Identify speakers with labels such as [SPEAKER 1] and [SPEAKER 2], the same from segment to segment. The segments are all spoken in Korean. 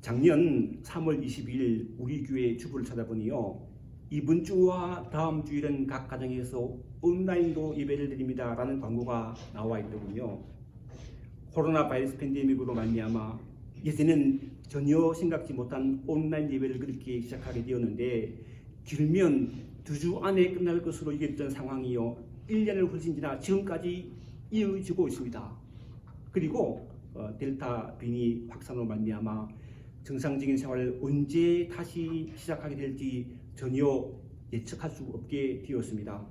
[SPEAKER 1] 작년 3월 22일 우리 교회 주부를 찾아보니요. 이번 주와 다음 주일은 각 가정에서 온라인으로 예배를 드립니다 라는 광고가 나와 있더군요. 코로나 바이러스 팬데믹으로 말미암아 예전에는 전혀 생각지 못한 온라인 예배를 그렇게 시작하게 되었는데 길면 두 주 안에 끝날 것으로 얘기했던 상황이요. 1년을 훨씬 지나 지금까지 이어지고 있습니다. 그리고 어, 델타 변이 확산으로 말미암아 정상적인 생활을 언제 다시 시작하게 될지 전혀 예측할 수 없게 되었습니다.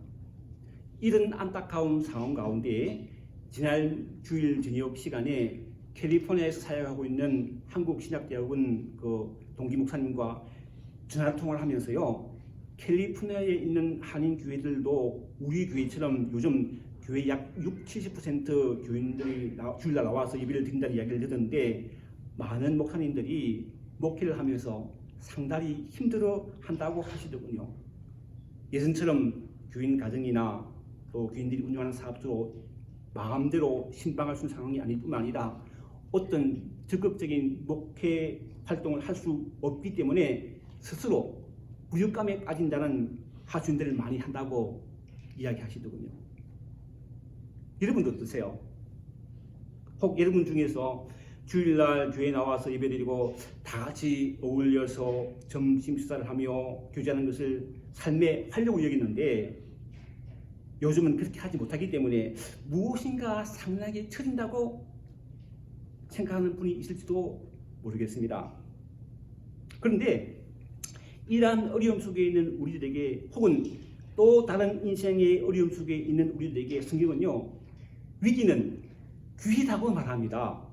[SPEAKER 1] 이런 안타까운 상황 가운데 지난 주일 저녁 시간에 캘리포니아에서 사역하고 있는 한국신약대학원 그 동기 목사님과 전화 통화를 하면서요. 캘리포니아에 있는 한인 교회들도 우리 교회처럼 요즘 교회 약 6, 70% 교인들이 나- 주일날 나와서 예배를 드린다는 이야기를 듣는데 많은 목사님들이 목회를 하면서 상당히 힘들어 한다고 하시더군요. 예전처럼 교인 가정이나 또 교인들이 운영하는 사업도 마음대로 신방할 수 있는 상황이 아닐 뿐만 아니라 어떤 적극적인 목회 활동을 할 수 없기 때문에 스스로 무력감에 빠진다는 하수인들을 많이 한다고 이야기하시더군요. 여러분도 어떠세요? 혹 여러분 중에서 주일날 교회 나와서 예배드리고 다 같이 어울려서 점심 식사를 하며 교제하는 것을 삶의 활력으로 여기는데 요즘은 그렇게 하지 못하기 때문에 무엇인가 상당하게 처진다고 생각하는 분이 있을지도 모르겠습니다. 그런데 이러한 어려움 속에 있는 우리들에게 혹은 또 다른 인생의 어려움 속에 있는 우리들에게 성경은요 위기는 귀하다고 말합니다.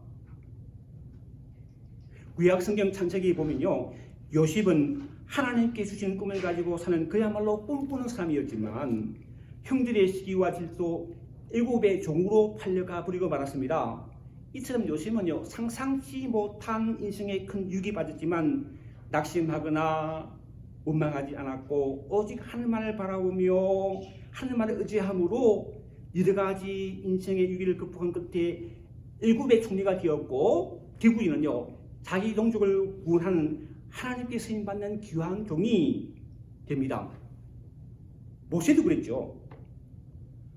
[SPEAKER 1] 구약 성경 창세기 보면요 요셉은 하나님께 주신 꿈을 가지고 사는 그야말로 꿈꾸는 사람이었지만 형들의 시기와 질도 일곱의 종으로 팔려가 버리고 말았습니다. 이처럼 요셉은요 상상치 못한 인생에 큰 유기 받았지만 낙심하거나 원망하지 않았고 오직 하늘만을 바라보며 하늘만을 의지함으로 여러 가지 인생의 위기를 극복한 끝에 일곱의 총리가 되었고 결국에는요 자기 동족을 구원하는 하나님께 쓰임 받는 귀한 종이 됩니다. 모세도 그랬죠.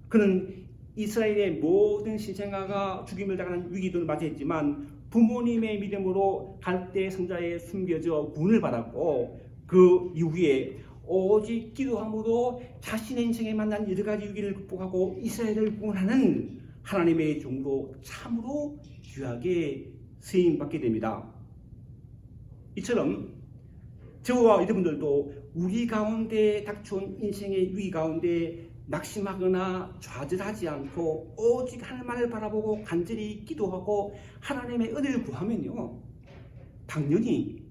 [SPEAKER 1] 그는 이스라엘의 모든 신생아가 죽임을 당하는 위기도 맞이했지만 부모님의 믿음으로 갈대 성자에 숨겨져 구원을 받았고 그 이후에 오직 기도함으로 자신의 인생에 만난 여러 가지 위기를 극복하고 이스라엘을 구원하는 하나님의 종으로 참으로 귀하게 쓰임 받게 됩니다. 이처럼 저와 여러분들도 우리 가운데 닥쳐온 인생의 위기 가운데 낙심하거나 좌절하지 않고 오직 하나님만을 바라보고 간절히 기도하고 하나님의 은혜를 구하면요 당연히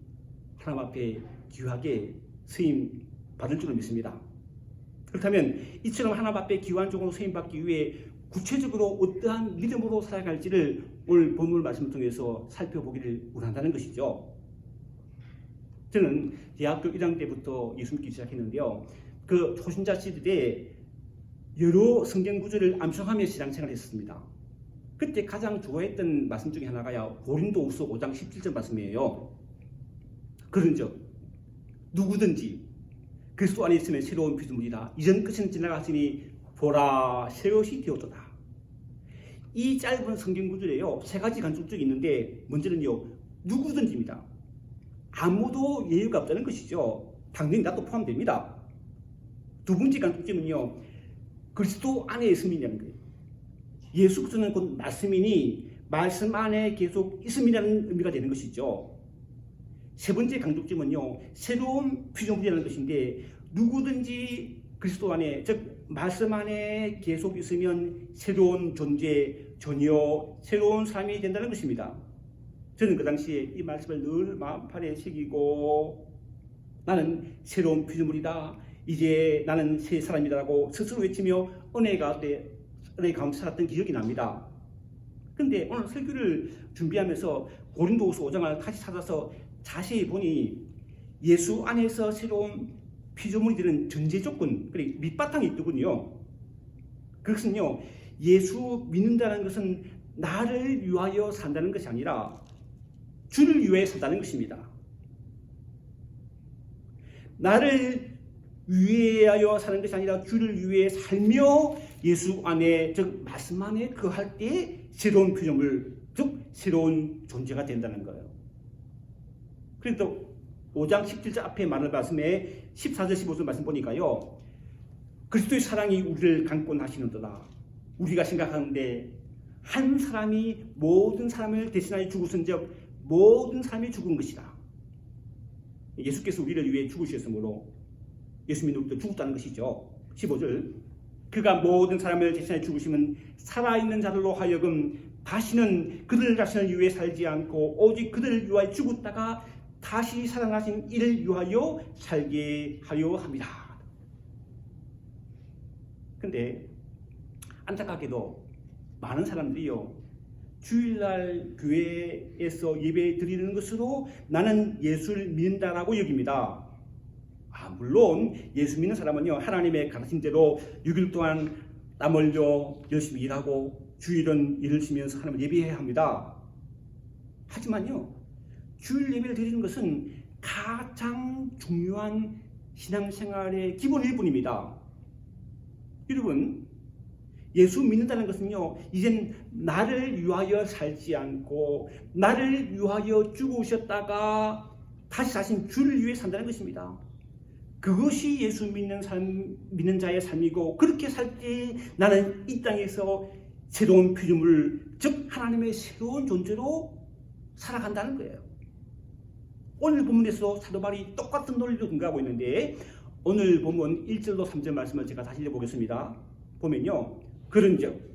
[SPEAKER 1] 하나님 앞에 귀하게 쓰임 받을 줄을 믿습니다. 그렇다면 이처럼 하나님 앞에 귀한 종으로 쓰임 받기 위해 구체적으로 어떠한 믿음으로 살아갈지를 오늘 본문 말씀을 통해서 살펴보기를 원한다는 것이죠. 저는 대학교 1학년 때부터 예수 믿기 시작했는데요. 그 초신자 시대에 여러 성경 구절을 암송하며 신앙생활을 했습니다. 그때 가장 좋아했던 말씀 중에 하나가 고린도후서 5장 17절 말씀이에요. 그런즉 누구든지 그리스도 안에 있으면 새로운 피조물이다. 이전 끝은 지나갔으니 보라 새 것이 되었도다. 이 짧은 성경 구절에요 세 가지 간접적이 있는데 먼저는요 누구든지입니다. 아무도 예유가 없다는 것이죠. 당연히 나도 포함됩니다. 두 번째 간접점은요 그리스도 안에 있음이라는 거예요. 예수 그리스도는 곧 말씀이니 말씀 안에 계속 있음이라는 의미가 되는 것이죠. 세 번째 강조점은요 새로운 피조물이라는 것인데 누구든지 그리스도 안에 즉 말씀 안에 계속 있으면 새로운 존재 전혀 새로운 삶이 된다는 것입니다. 저는 그 당시에 이 말씀을 늘 마음판에 새기고 나는 새로운 피조물이다. 이제 나는 새 사람이다라고 스스로 외치며 은혜 가운데 은혜 가운데 살았던 기억이 납니다. 근데 오늘 설교를 준비하면서 고린도후서 5장을 다시 찾아서 자세히 보니 예수 안에서 새로운 피조물이 되는 전제 조건, 그래 밑바탕이 있더군요. 그것은요, 예수 믿는다는 것은 나를 위하여 산다는 것이 아니라 주를 위해 산다는 것입니다. 나를 위하여 사는 것이 아니라 주를 위해 살며 예수 안에 즉 말씀 안에 그할 때 새로운 표정을 즉 새로운 존재가 된다는 거예요. 그래도 5장 17절 앞에 말을 말씀에 14절 15절 말씀 보니까요. 그리스도의 사랑이 우리를 강권하시는도다. 우리가 생각하는데 한 사람이 모든 사람을 대신하여 죽으신즉 모든 사람이 죽은 것이다. 예수께서 우리를 위해 죽으셨으므로 예수 믿는 우리도 죽었다는 것이죠. 15절 그가 모든 사람을 대신하여 죽으시면 살아있는 자들로 하여금 다시는 그들 자신을 위해 살지 않고 오직 그들을 위하여 죽었다가 다시 살아나신 이를 위하여 살게 하려 합니다. 근데 안타깝게도 많은 사람들이요 주일날 교회에서 예배 드리는 것으로 나는 예수를 믿는다라고 여깁니다. 아, 물론 예수 믿는 사람은요 하나님의 가르침대로 6일 동안 땀 흘려 열심히 일하고 주일은 일을 쉬면서 하나님을 예배해야 합니다. 하지만요 주일 예배를 드리는 것은 가장 중요한 신앙생활의 기본 일 뿐입니다. 여러분 예수 믿는다는 것은요, 이젠 나를 위하여 살지 않고, 나를 위하여 죽으셨다가 다시 자신 주를 위해 산다는 것입니다. 그것이 예수 믿는 삶, 믿는 자의 삶이고, 그렇게 살 때 나는 이 땅에서 새로운 피조물, 즉, 하나님의 새로운 존재로 살아간다는 거예요. 오늘 본문에서 사도 바울이 똑같은 논리를 근거하고 있는데, 오늘 본문 1절로 3절 말씀을 제가 다시 읽어보겠습니다. 보면요. 그런즉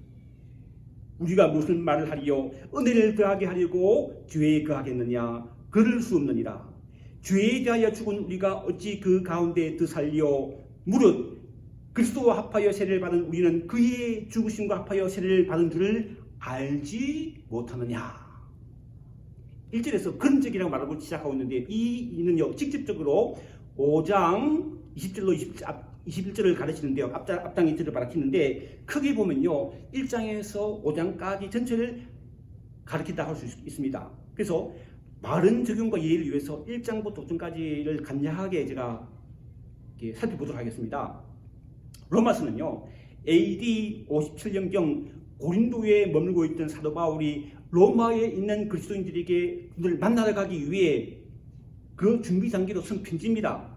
[SPEAKER 1] 우리가 무슨 말을 하리요? 은혜를 더하게 하려고 죄에 거하겠느냐? 그럴 수 없느니라. 죄에 대하여 죽은 우리가 어찌 그 가운데 더 살려 무릇 그리스도와 합하여 세례를 받은 우리는 그의 죽으심과 합하여 세례를 받은 줄을 알지 못하느냐? 1절에서 그런적이라고 말하고 시작하고 있는데 이 이는요 직접적으로 5장 20절로 20절 21절을 가르치는데요. 앞장, 앞장 이절을 가르치는데 크게 보면요. 1장에서 5장까지 전체를 가르친다 할 수 있습니다. 그래서 바른 적용과 이해를 위해서 1장부터 5장까지를 간략하게 제가 살펴보도록 하겠습니다. 로마서는요. AD 57년경 고린도에 머물고 있던 사도 바울이 로마에 있는 그리스도인들에게 그들을 만나러 가기 위해 그 준비 단계로 쓴 편지입니다.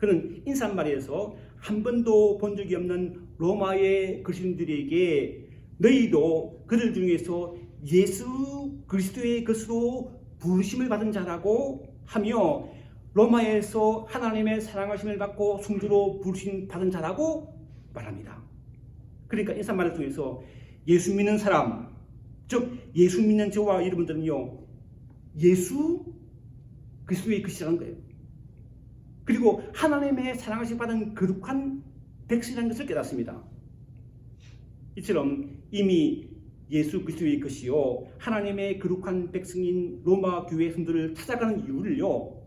[SPEAKER 1] 그는 인사말에서 한 번도 본 적이 없는 로마의 그리스도인들에게 너희도 그들 중에서 예수 그리스도의 것으로 부르심을 받은 자라고 하며 로마에서 하나님의 사랑하심을 받고 성주로 부르심 받은 자라고 말합니다. 그러니까 인사말을 통해서 예수 믿는 사람, 즉 예수 믿는 저와 여러분들은요 예수 그리스도의 것이라는 거예요. 그리고 하나님의 사랑하심 받은 거룩한 백성이라는 것을 깨닫습니다. 이처럼 이미 예수 그리스도의 것이요 하나님의 거룩한 백성인 로마 교회 성도를 찾아가는 이유를요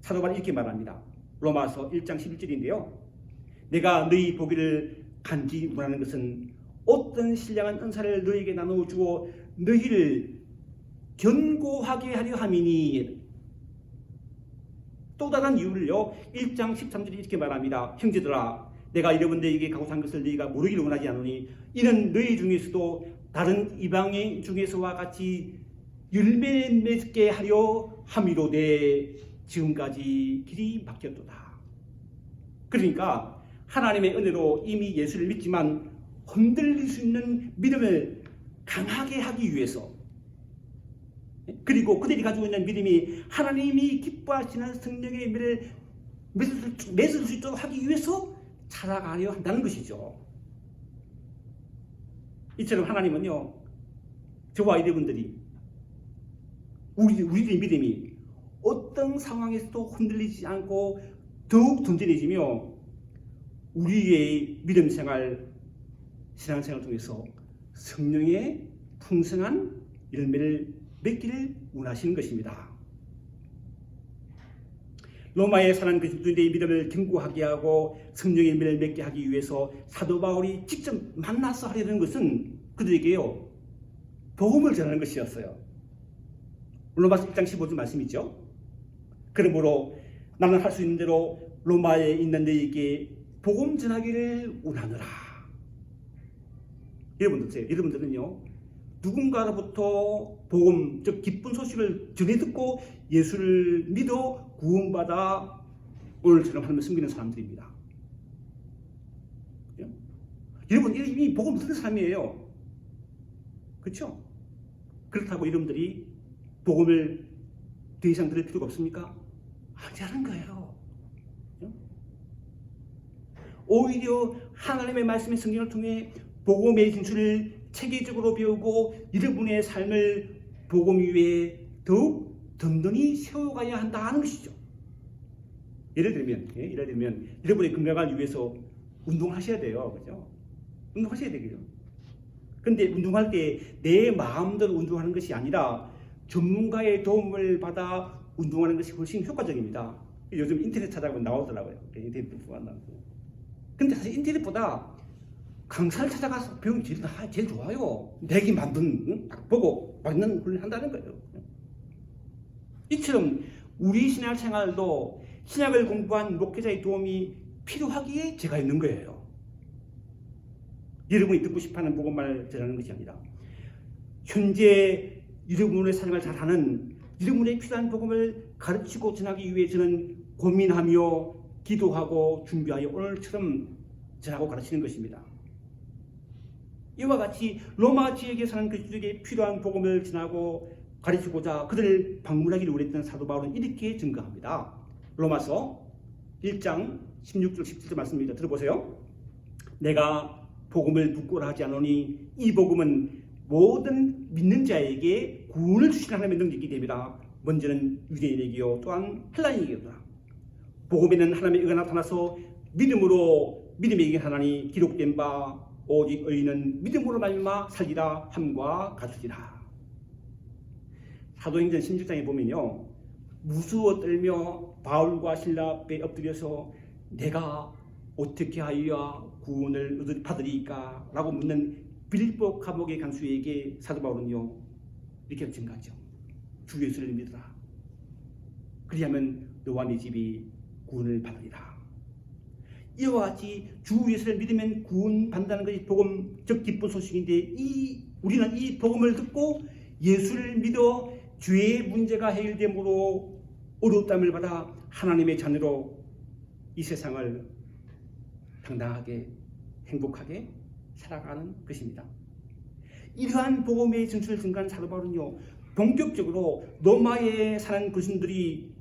[SPEAKER 1] 사도 바울이 이렇게 말합니다. 로마서 1장 11절인데요. 내가 너희 보기를 간지 못하는 것은 어떤 신령한 은사를 너희에게 나누어 주어 너희를 견고하게 하려 함이니 또 다른 이유를요. 1장 13절에 이렇게 말합니다. 형제들아 내가 여러분들에게 가고산 것을 너희가 모르기를 원하지 않으니 이는 너희 중에서도 다른 이방인 중에서와 같이 열매 맺게 하려 함이로되 지금까지 길이 막혔도다. 그러니까 하나님의 은혜로 이미 예수를 믿지만 흔들릴 수 있는 믿음을 강하게 하기 위해서 그리고 그들이 가지고 있는 믿음이 하나님이 기뻐하시는 성령의 의미를 맺을 수 있도록 하기 위해서 찾아가려 한다는 것이죠. 이처럼 하나님은요, 저와 여러분들이 우리 우리들의 믿음이 어떤 상황에서도 흔들리지 않고 더욱 든든해지며 우리의 믿음 생활, 신앙 생활을 통해서 성령의 풍성한 열매를 맺기를 원하시는 것입니다. 로마에 사는 그리스도인의 믿음을 견고하게 하고 성령의 열매를 맺게 하기 위해서 사도 바울이 직접 만나서 하려는 것은 그들에게요 복음을 전하는 것이었어요. 로마서 1장 15절 말씀이죠. 그러므로 나는 할 수 있는 대로 로마에 있는 너희에게 복음 전하기를 원하노라. 여러분 들으세요. 여러분들은요. 누군가로부터 복음, 즉 기쁜 소식을 전해 듣고 예수를 믿어 구원받아 오늘처럼 하나님을 섬기는 사람들입니다. 여러분 이미 복음 듣는 사람이에요. 그렇죠? 그렇다고 여러분들이 복음을 더 이상 들을 필요가 없습니까? 하자는 거예요. 오히려 하나님의 말씀의 성경을 통해 복음의 진술을 체계적으로 배우고 여러분의 삶을 복음 위에 더욱 든든히 세워가야 한다는 것이죠. 예를 들면, 예, 예를 들면 여러분의 건강을 위해서 운동하셔야 돼요, 그죠? 운동하셔야 되겠죠. 근데 운동할 때 내 마음대로 운동하는 것이 아니라 전문가의 도움을 받아 운동하는 것이 훨씬 효과적입니다. 요즘 인터넷 찾아보면 나오더라고요. 인터넷 보면 나오고. 근데 사실 인터넷보다 강사를 찾아가서 게 제일, 나- 제일 좋아요. 내기 만든, 응? 딱 보고 맞는 훈련 한다는 거예요. 이처럼 우리 신학 생활도 신학을 공부한 목회자의 도움이 필요하기에 제가 있는 거예요. 여러분이 듣고 싶어 하는 복음만을 전하는 것이 아니라 현재 여러분의 삶을 잘하는 여러분의 필요한 복음을 가르치고 전하기 위해 저는 고민하며 기도하고 준비하여 오늘처럼 전하고 가르치는 것입니다. 이와 같이 로마 지역에 사는 그들에게 필요한 복음을 전하고 가르치고자 그들을 방문하기를 원했던 사도 바울은 이렇게 증거합니다. 로마서 1장 16절 17절 말씀입니다. 들어보세요. 내가 복음을 부끄러워 하지 않으니 이 복음은 모든 믿는 자에게 구원을 주시는 하나님의 능력이기 때문이다. 먼저는 유대인에게요 또한 헬라인에게다. 복음에는 하나님의 의가 나타나서 믿음으로 믿음에게 하나니 기록된 바 오직 의인은 믿음으로 말미암아 살리라 함과 같으리라. 사도행전 16장에 보면요. 무수어 떨며 바울과 신라 앞에 엎드려서 내가 어떻게 하여야 구원을 받으리까? 라고 묻는 빌립보 감옥의 간수에게 사도 바울은요. 이렇게 증가하죠. 주 예수를 믿으라. 그리하면 너와 네 집이 구원을 받으리라. 이와 같이 주 예수를 믿으면 구원 받는다는 것이 복음 즉 기쁜 소식인데 이 우리는 이 복음을 듣고 예수를 믿어 죄의 문제가 해결됨으로 어려움을 받아 하나님의 자녀로 이 세상을 당당하게 행복하게 살아가는 것입니다. 이러한 복음의 진술을 증가한 사도 바울은요 본격적으로 로마에 사는 그리스도인들이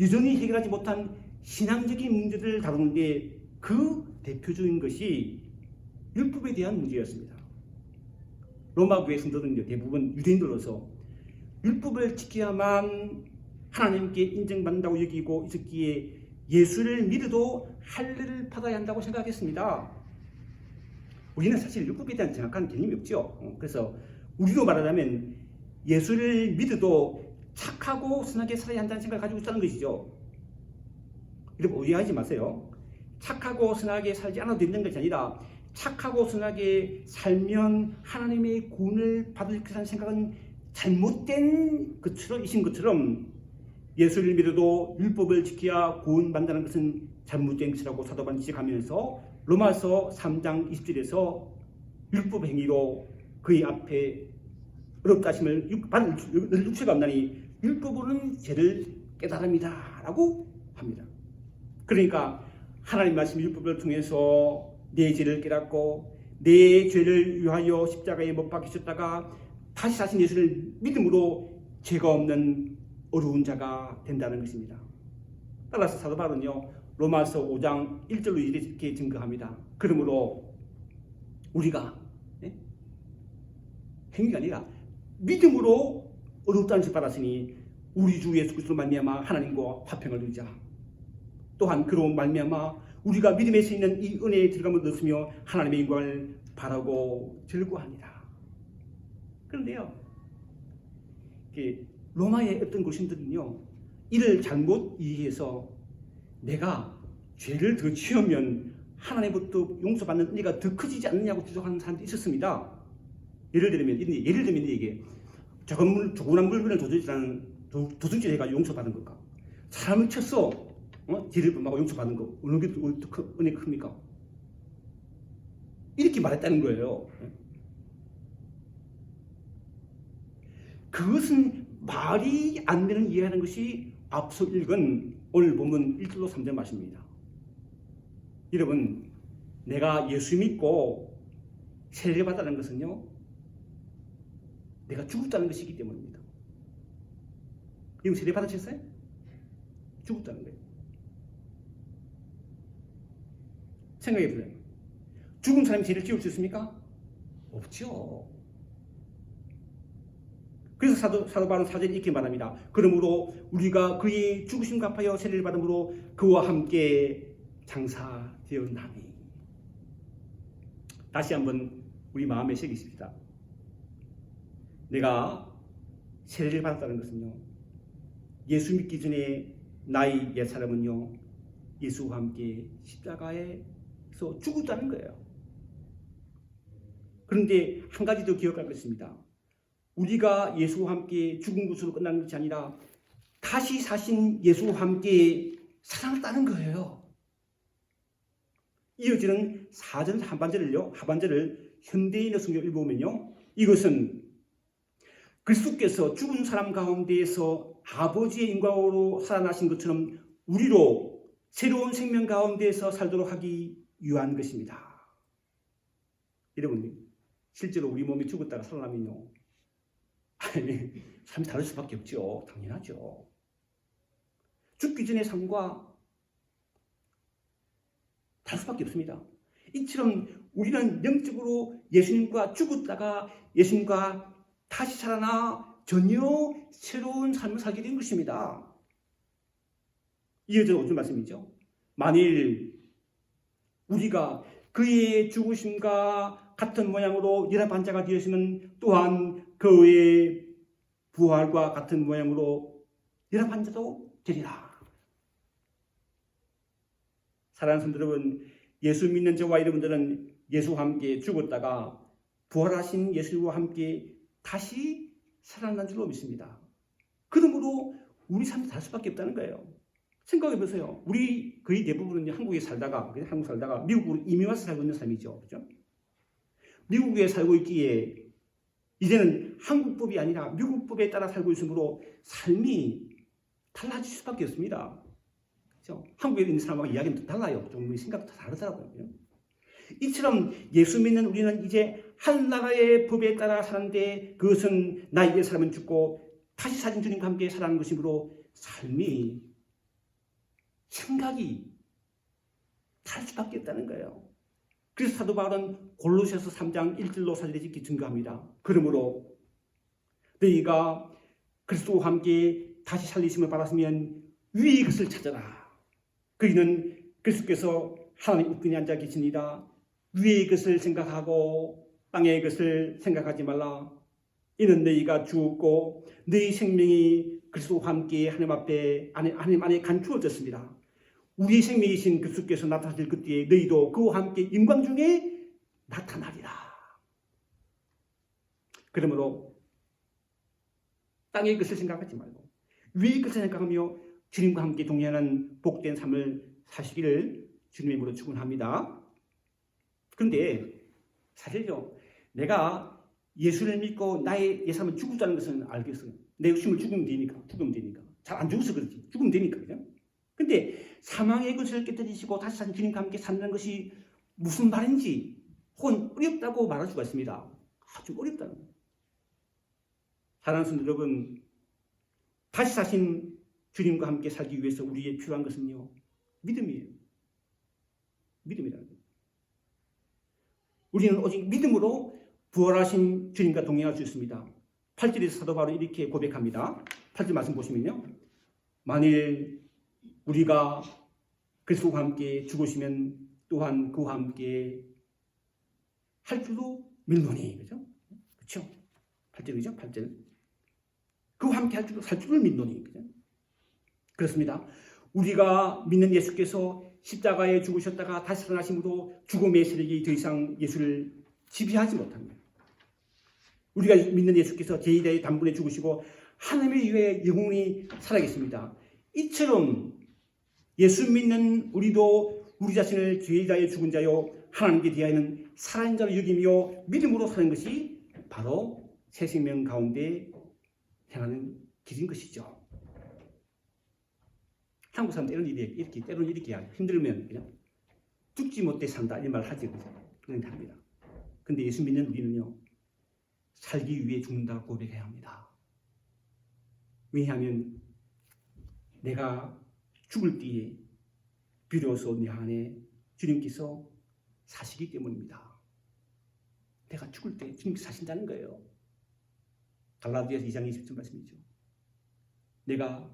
[SPEAKER 1] 여전히 해결하지 못한 신앙적인 문제들을 다루는데 그 대표적인 것이 율법에 대한 문제였습니다. 로마 교회 성도들은 대부분 유대인들로서 율법을 지켜야만 하나님께 인정받는다고 여기고 있었기에 예수를 믿어도 할례를 받아야 한다고 생각했습니다. 우리는 사실 율법에 대한 정확한 개념이 없죠. 어, 그래서 우리로 말하자면 예수를 믿어도 착하고 선하게 살아야 한다는 생각을 가지고 있다는 것이죠. 여러분 오해하지 마세요. 착하고 선하게 살지 않아도 되는 것이 아니라 착하고 선하게 살면 하나님의 구원을 받을 것이라는 생각은 잘못된 것처럼 이신 것처럼 예수를 믿어도 율법을 지켜야 구원받는다는 것은 잘못된 것이라고 사도반 지적하면서 로마서 3장 20절에서 율법 행위로 그의 앞에 어렵다 하심을 육- 받을 육체가 없나니 율법으로는 죄를 깨달음이다 라고 합니다. 그러니까 하나님 말씀 율법을 통해서 내 죄를 깨닫고 내 죄를 위하여 십자가에 못 박히셨다가 다시 자신 예수를 믿음으로 죄가 없는 어려운 자가 된다는 것입니다. 따라서 사도 바울은요 로마서 5장 1절로 이렇게 증거합니다. 그러므로 우리가 예? 행위가 아니라 믿음으로 어렵다는 줄 받았으니 우리 주 예수 그리스도 말미암아 하나님과 화평을 누리자. 또한 그로 말미암아 우리가 믿음에 서 있는 이 은혜에 들어감을 넣으며 하나님의 영광을 바라고 즐거워합니다. 그런데요, 로마의 어떤 고신들은요, 이를 잘못 이해해서 내가 죄를 더 치우면 하나님부터 용서받는 은혜가 더 커지지 않느냐고 주장하는 사람도 있었습니다. 예를 들면, 예를 들면 이게 조금 물, 조그만 물건을 도둑질하는 도- 도둑질 해가지고 용서받은 걸까? 사람을 쳤어. 어? 뒤를 범하고 용서받은 거 어느 게 은혜 큽니까? 이렇게 말했다는 거예요. 그것은 말이 안 되는 이해하는 것이 앞서 읽은 오늘 본문 1절로 3절 말씀입니다. 여러분, 내가 예수 믿고 세례를 받았다는 것은요, 내가 죽었다는 것이기 때문입니다. 여러분 세례 받으셨어요? 죽었다는 거예요. 생각해 보세요. 죽은 사람이 죄를 지울 수 있습니까? 없죠. 그래서 사도, 사도 바울은 사절에 이렇게 말합니다. 그러므로 우리가 그의 죽으심 갚아여 세례를 받음으로 그와 함께 장사되었나니. 다시 한번 우리 마음에 새기십시다. 내가 세례를 받았다는 것은요. 예수 믿기 전에 나의 옛 사람은요. 예수와 함께 십자가에 서 죽었다는 거예요. 그런데 한 가지 더 기억할 것입니다. 우리가 예수와 함께 죽은 것으로 끝나는 것이 아니라 다시 사신 예수와 함께 살아났다는 거예요. 이어지는 4절 하반절을요, 하반절을 현대인의 성경 읽어보면요, 이것은 그리스도께서 죽은 사람 가운데에서 아버지의 인과로 살아나신 것처럼 우리로 새로운 생명 가운데에서 살도록 하기 위한 것입니다. 여러분, 실제로 우리 몸이 죽었다가 살아나면요, 아니, 삶이 다를 수밖에 없죠. 당연하죠. 죽기 전의 삶과 다를 수밖에 없습니다. 이처럼 우리는 영적으로 예수님과 죽었다가 예수님과 다시 살아나 전혀 새로운 삶을 살게 된 것입니다. 이어져 오는 말씀이죠. 만일 우리가 그의 죽으심과 같은 모양으로 연합한 자가 되었으면 또한 그의 부활과 같은 모양으로 연합한 자도 되리라. 사랑하는 성도 여러분, 예수 믿는 저와 여러분들은 예수와 함께 죽었다가 부활하신 예수와 함께 다시 살아난 줄로 믿습니다. 그러므로 우리 삶이 다를 수밖에 없다는 거예요. 생각해 보세요. 우리 거의 대부분은 한국에 살다가, 한국 살다가 미국으로 이민 와서 살고 있는 삶이죠. 그죠? 미국에 살고 있기에 이제는 한국법이 아니라 미국법에 따라 살고 있으므로 삶이 달라질 수밖에 없습니다. 그렇죠? 한국에 있는 사람하고 이야기는 또 달라요. 좀 생각도 다르더라고요. 이처럼 예수 믿는 우리는 이제 한 나라의 법에 따라 사는데 그것은 나에게 사람은 죽고 다시 사신 주님과 함께 살아가는 것이므로 삶이 생각이 다를 수밖에 없다는 거예요. 그래서 사도 바울은 골로새서 3장 1절로 4절에 이렇게 증거합니다. 그러므로 너희가 그리스도와 함께 다시 살리심을 받았으면 위의 것을 찾아라. 그이는 그리스도께서 하나님 우편에 앉아 계십니다. 위의 것을 생각하고 땅의 것을 생각하지 말라. 이는 너희가 죽었고 너희 생명이 그리스도와 함께 하나님 앞에 하나님 안에 간추어졌습니다. 우리 생명이신 그리스도께서 나타나실 그때에 너희도 그와 함께 영광 중에 나타나리라. 그러므로 땅의 것을 생각하지 말고 위의 것을 생각하며 주님과 함께 동행하는 복된 삶을 사시기를 주님의 이름으로 축원합니다. 그런데 사실요, 내가 예수를 믿고 나의 예삼을 죽었다는 것은 알겠어요. 내 욕심을 죽으면 되니까, 죽으면 되니까. 잘 안 죽어서 그렇지. 죽으면 되니까, 그죠? 근데 사망의 것을 깨뜨리시고 다시 산 주님과 함께 산다는 것이 무슨 말인지 혹은 어렵다고 말할 수가 있습니다. 아주 어렵다는. 사랑하는 성도 여러분, 다시 사신 주님과 함께 살기 위해서 우리의 필요한 것은요, 믿음이에요. 믿음이라는 거예요. 우리는 오직 믿음으로 부활하신 주님과 동행할 수 있습니다. 8절에서 사도 바로 이렇게 고백합니다. 8절 말씀 보시면요. 만일 우리가 그리스도와 함께 죽으시면 또한 그와 함께 할 줄로 믿노니 그죠? 그렇죠? 8절이죠? 8절. 그와 함께 할 줄로 살 줄을 믿노니 그죠? 그렇습니다. 우리가 믿는 예수께서 십자가에 죽으셨다가 다시 살아나심으로 죽음의 세력이 더 이상 예수를 지배하지 못합니다. 우리가 믿는 예수께서 제2대의 단번에 죽으시고 하나님을 위해 영원히 살아계십니다. 이처럼 예수 믿는 우리도 우리 자신을 죄자의 죽은 자요 하나님께 대하여는 살아있는 자로 여기며 믿음으로 사는 것이 바로 새 생명 가운데 행하는 길인 것이죠. 한국 사람 때로는 이렇게, 이렇게 때로는 이렇게 힘들면 그냥 죽지 못해 산다 이 말 하지 그런 합니다. 근데 예수 믿는 우리는요 살기 위해 죽는다 고백해야 합니다. 왜냐하면 내가 죽을 때에 비로소 내 안에 주님께서 사시기 때문입니다. 내가 죽을 때 주님께서 사신다는 거예요. 갈라디아서 2장 20절 말씀이죠. 내가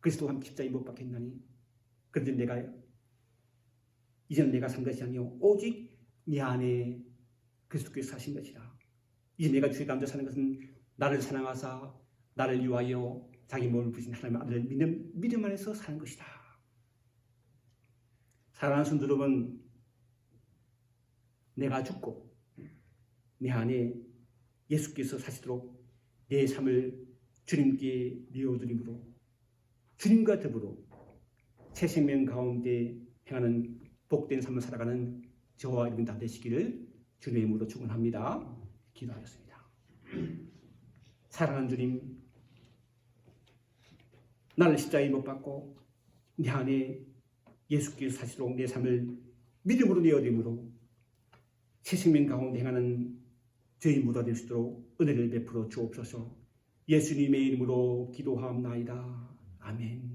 [SPEAKER 1] 그리스도와 함께 십자가에 못 박혔나니 그런데 내가 이제는 내가 산 것이 아니요 오직 내 안에 그리스도께서 사신 것이라. 이제 내가 주의 가운데 사는 것은 나를 사랑하사 나를 위하여 자기 몸을 부신 하나님의 아들을 믿는 믿음 안에서 사는 것이다. 사랑하는 성도 여러분, 내가 죽고 내 안에 예수께서 사시도록 내 삶을 주님께 내어드림으로 주님과 더불어 새 생명 가운데 행하는 복된 삶을 살아가는 저와 여러분 다 되시기를 주님의 이름으로 축원합니다. 기도하겠습니다. 사랑하는 주님, 나를 십자가에 못 박고 내 안에 예수께서 사시도록 내 삶을 믿음으로 내어드림으로 새 생명 가운데 행하는 저희 무다 될 수 있도록 은혜를 베풀어 주옵소서 예수님의 이름으로 기도하옵나이다. 아멘.